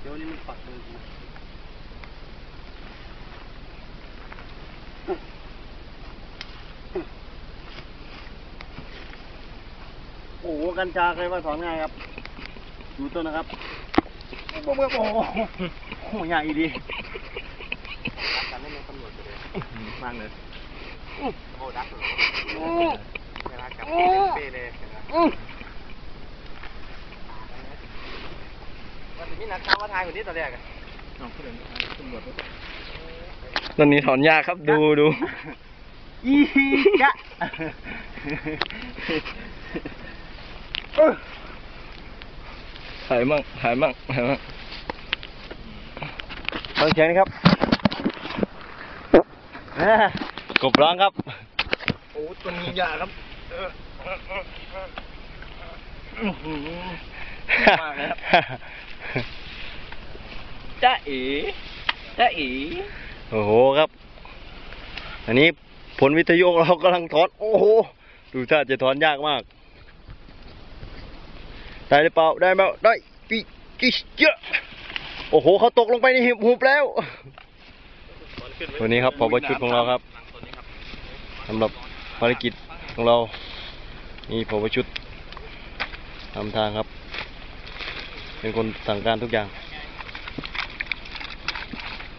เดี๋ยวนี้มันปักเลยนะโอ้โหกัญชาเคยว่าสอนง่ายครับ ดูต้นนะครับโอ้โหโอ้โหโอ้โหใหญ่ดีกันไม่มีตำรวจเลยมากเลยโอ้ดักเลยเวลาจับเป้เลย มันมีนักข่าวมาถ่ายคนนี้ตอนแรกอะต้นนี้ถอนยากครับดูดูอีจ๊ะเออถ่ายมั่งถ่ายมั่งถ่ายมั่งฟังเสียงนะครับเอ้อกบร้องครับ โอ้ต้นนี้ยาครับเอออื้อหือมากเลยครับ จ้าเอ๋จ้าเอ๋โอ้โหครับ อันนี้ผลวิทยุเรากำลังถอน โอ้โห ดูท่าจะถอนยากมาก ได้หรือเปล่า ได้ไหมได้ปีจิเยอะ โอ้โห เขาตกลงไปในหิบหุบแล้ว วันนี้ครับพอบชุดของเราครับสำหรับภารกิจของเรา นี่พอบชุดทำทางครับ เป็นคนสั่งการทุกอย่าง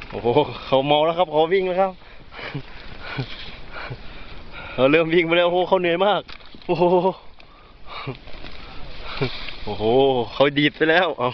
โอ้โหเขาเมาแล้วครับเขาวิ่งแล้วครับเขาเริ่มวิ่งไปแล้วโอ้โหเขาเหนื่อยมาก โอ้โหโอ้โหเขาดีดไปแล้วเอา